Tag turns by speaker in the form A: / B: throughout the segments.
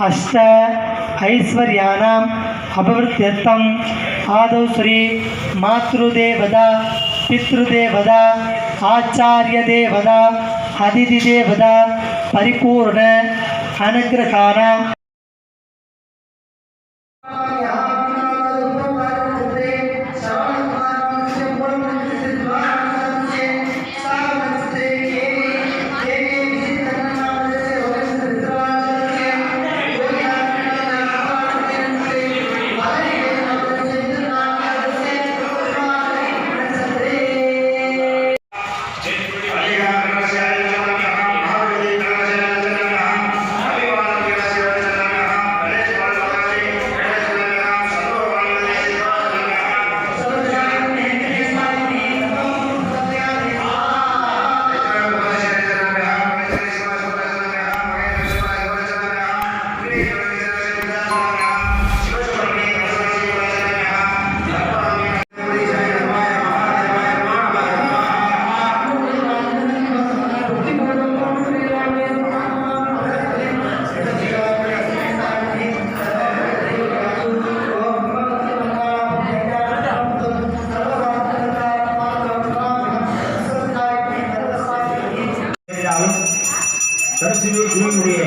A: அஷ்ட ஐஸ்வர்யானாம் அபவர்த்தியர்த்தம் ஆதௌ ஸ்ரீ மாத்ருதேவதா பித்ருதேவதா ஆச்சாரியதேவதா அதிதிதேவதா பரிபூர்ண
B: அனுகிரகானாம் தரிசிவில் குருவினுடைய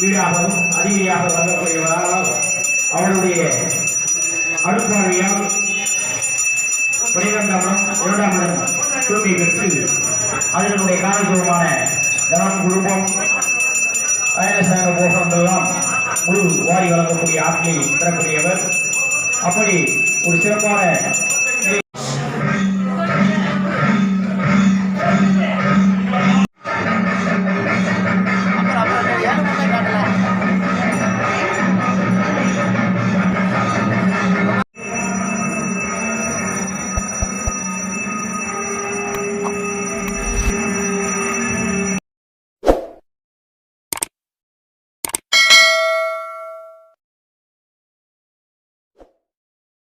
B: வீடாகவும் அதிகாரியாக வழங்கக்கூடியவரால் அவளுடைய அருட்பார்வையால் பனிரெண்டாம் இடம் இரண்டாம் இடம் தூய்மை பெற்று அதனுடைய காலத்துவமான தனம் குடும்பம் பயணசாக போகங்கள்லாம் முழு வாரி வழங்கக்கூடிய ஆட்களை பெறக்கூடியவர் அப்படி ஒரு சிறப்பான